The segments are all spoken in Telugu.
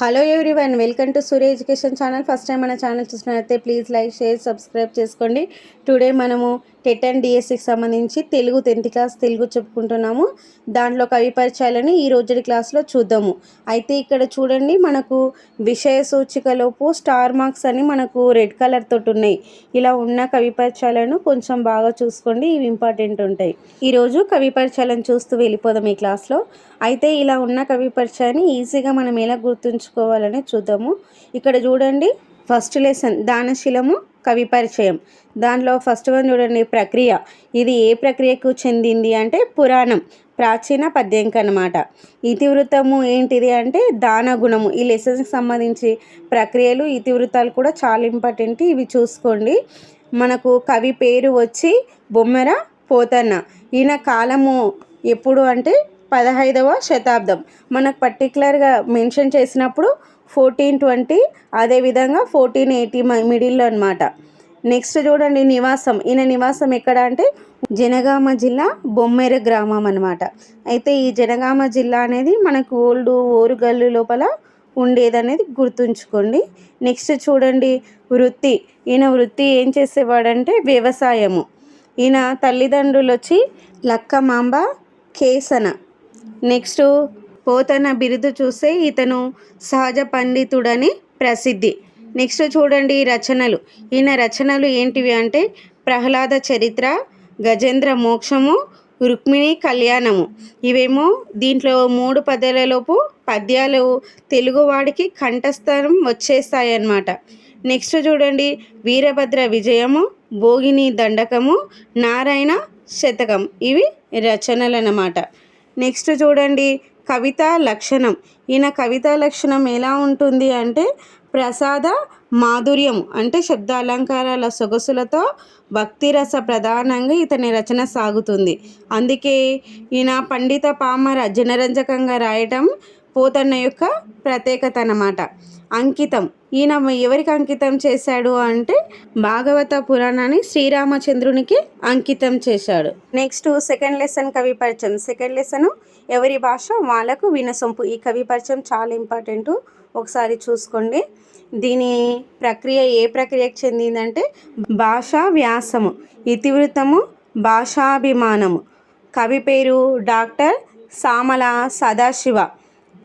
Hello everyone welcome to Surya education channel. First time మన ఛానల్ చూసినట్లయితే ప్లీజ్ లైక్ షేర్ సబ్స్క్రైబ్ చేసుకోండి. టుడే మనము టెట్ అండ్ డిఎస్సికి సంబంధించి తెలుగు టెన్త్ క్లాస్ తెలుగు చెప్పుకుంటున్నాము. దాంట్లో కవి పరిచయాలని ఈ రోజుడి క్లాస్లో చూద్దాము. అయితే ఇక్కడ చూడండి మనకు విషయ సూచికలోపు స్టార్ మార్క్స్ అని మనకు రెడ్ కలర్ తోటి ఉన్నాయి. ఇలా ఉన్న కవి పరిచయాలను కొంచెం బాగా చూసుకోండి ఇవి ఇంపార్టెంట్ ఉంటాయి. ఈరోజు కవి పరిచయాలను చూస్తూ వెళ్ళిపోదాం ఈ క్లాస్లో అయితే ఇలా ఉన్న కవి పరిచయాన్ని ఈజీగా మనం ఎలా గుర్తుంచుకోవాలని చూద్దాము. ఇక్కడ చూడండి ఫస్ట్ లెసన్ దానశీలము కవి పరిచయం. దాంట్లో ఫస్ట్ వన్ చూడండి ప్రక్రియ. ఇది ఏ ప్రక్రియకు చెందింది అంటే పురాణం ప్రాచీన పద్యంక అనమాట ఇతివృత్తము ఏంటిది అంటే దాన గుణము ఈ లెసన్స్కి సంబంధించి ప్రక్రియలు ఇతివృత్తాలు కూడా చాలా ఇంపార్టెంట్ ఇవి చూసుకోండి. మనకు కవి పేరు వచ్చి బొమ్మెర పోతన్న. ఈయన కాలము ఎప్పుడు అంటే పదహైదవ శతాబ్దం. మనకు పర్టికులర్గా మెన్షన్ చేసినప్పుడు ఫోర్టీన్ ట్వంటీ అదేవిధంగా ఫోర్టీన్ ఎయిటీ మిడిల్లో అనమాట నెక్స్ట్ చూడండి నివాసం. ఈయన నివాసం ఎక్కడ అంటే జనగామ జిల్లా బొమ్మెర గ్రామం అనమాట అయితే ఈ జనగామ జిల్లా అనేది మనకు ఓల్డ్ ఓరుగల్లు లోపల ఉండేదనేది గుర్తుంచుకోండి. నెక్స్ట్ చూడండి వృత్తి. ఈయన వృత్తి ఏం చేసేవాడంటే వ్యవసాయము. ఈయన తల్లిదండ్రులు వచ్చి లక్కమాంబ కేసన నెక్స్ట్ పోతన బిరుదు చూస్తే ఇతను సహజ పండితుడని ప్రసిద్ధి. నెక్స్ట్ చూడండి రచనలు. ఈయన రచనలు ఏంటివి అంటే ప్రహ్లాద చరిత్ర గజేంద్ర మోక్షము రుక్మిణి కళ్యాణము. ఇవేమో దీంట్లో మూడు పదాలలోపు పద్యాలు తెలుగువాడికి కంఠస్థానం వచ్చేస్తాయి అన్నమాట నెక్స్ట్ చూడండి వీరభద్ర విజయము భోగిని దండకము నారాయణ శతకం. ఇవి రచనలు అన్నమాట నెక్స్ట్ చూడండి కవిత లక్షణం. ఈయన కవితా లక్షణం ఎలా ఉంటుంది అంటే ప్రసాద మాధుర్యం అంటే శబ్ద అలంకారాల సొగసులతో భక్తిరస ప్రధానంగా ఇతని రచన సాగుతుంది. అందుకే ఈయన పండిత పామర జనరంజకంగా రాయటం పోతన్న యొక్క ప్రత్యేకత అన్నమాట అంకితం. ఈయన ఎవరికి అంకితం చేశాడు అంటే భాగవత పురాణాన్ని శ్రీరామచంద్రునికి అంకితం చేశాడు. నెక్స్ట్ సెకండ్ లెసన్ కవి పరిచయం. సెకండ్ లెసన్ ఎవరి భాష? వాళ్ళకు వినసొంపు. ఈ కవి పరిచయం చాలా ఇంపార్టెంట్ ఒకసారి చూసుకోండి. దీని ప్రక్రియ ఏ ప్రక్రియకు చెందిందంటే భాషా వ్యాసము ఇతివృత్తము భాషాభిమానము. కవి పేరు డాక్టర్ సామల సదాశివ.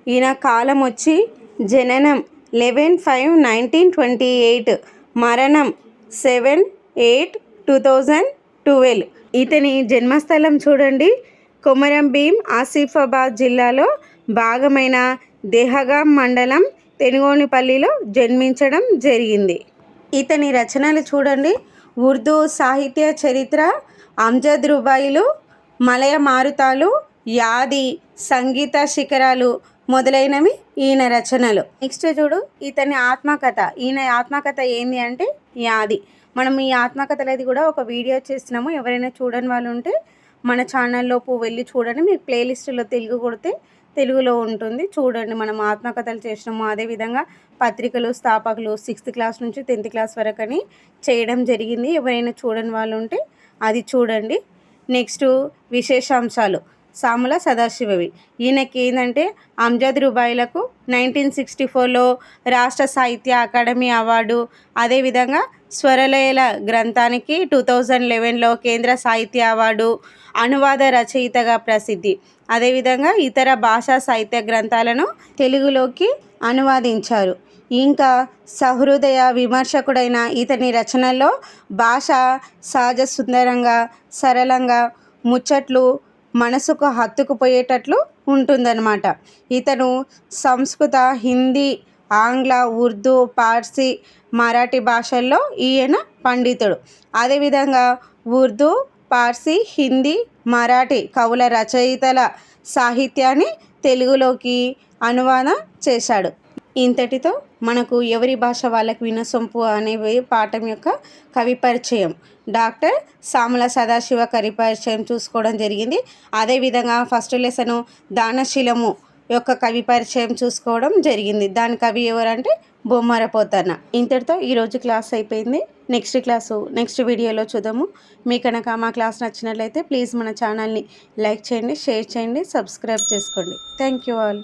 ఈయన కాలం వచ్చి జననం eleven five nineteen twenty eight మరణం seven eight two thousand twelve ఇతని జన్మస్థలం చూడండి. కొమరం భీం ఆసిఫాబాద్ జిల్లాలో భాగమైన దేహగాం మండలం తెనుగోనిపల్లిలో జన్మించడం జరిగింది. ఇతని రచనలు చూడండి. ఉర్దూ సాహిత్య చరిత్ర అంజద్ రుబాయిలు మలయ మారుతాలు యాది సంగీత శిఖరాలు మొదలైనవి ఈయన రచనలు. నెక్స్ట్ చూడు ఇతని ఆత్మకథ. ఈయన ఆత్మకథ ఏంది అంటే యాది. మనం ఈ ఆత్మకథలది కూడా ఒక వీడియో చేస్తున్నాము. ఎవరైనా చూడని వాళ్ళు ఉంటే మన ఛానల్లోపు వెళ్ళి చూడండి. మీకు ప్లేలిస్టులో తెలుగు కొడితే తెలుగులో ఉంటుంది. చూడండి మనం ఆత్మకథలు చేసినాము అదేవిధంగా పత్రికలు స్థాపకులు సిక్స్త్ క్లాస్ నుంచి టెన్త్ క్లాస్ వరకు అని చేయడం జరిగింది. ఎవరైనా చూడని వాళ్ళు ఉంటే అది చూడండి. నెక్స్ట్ విశేషాంశాలు. సాముల సదాశివవి. ఈయనకి ఏంటంటే అంజద్ రూబాయిలకు నైన్టీన్ సిక్స్టీ ఫోర్లో రాష్ట్ర సాహిత్య అకాడమీ అవార్డు అదేవిధంగా స్వరలయల గ్రంథానికి టూ థౌజండ్ లెవెన్లో కేంద్ర సాహిత్య అవార్డు అనువాద రచయితగా ప్రసిద్ధి. అదేవిధంగా ఇతర భాషా సాహిత్య గ్రంథాలను తెలుగులోకి అనువాదించారు. ఇంకా సహృదయ విమర్శకుడైన ఇతని రచనల్లో భాష సహజ సుందరంగా సరళంగా ముచ్చట్లు మనసుకు హత్తుకుపోయేటట్లు ఉంటుందన్నమాట. ఇతను సంస్కృత హిందీ ఆంగ్ల ఉర్దూ పార్సీ మరాఠీ భాషల్లో ఈయన పండితుడు. అదేవిధంగా ఉర్దూ పార్సీ హిందీ మరాఠీ కవుల రచయితల సాహిత్యాన్ని తెలుగులోకి అనువాదం చేశాడు. ఇంతటితో మనకు ఎవరి భాష వాళ్ళకి వినసొంపు అనే పాఠం యొక్క కవి పరిచయం. డాక్టర్ సామల సదాశివ కవి పరిచయం చూసుకోవడం జరిగింది. అదేవిధంగా ఫస్ట్ లెసను దానశీలము యొక్క కవి పరిచయం చూసుకోవడం జరిగింది. దాని కవి ఎవరంటే బొమ్మరపోతన్న. ఇంతటితో ఈరోజు క్లాస్ అయిపోయింది. నెక్స్ట్ క్లాసు నెక్స్ట్ వీడియోలో చూద్దాము. మీ కనుక మా క్లాస్ నచ్చినట్లయితే ప్లీజ్ మన ఛానల్ని లైక్ చేయండి షేర్ చేయండి సబ్స్క్రైబ్ చేసుకోండి. Thank you all.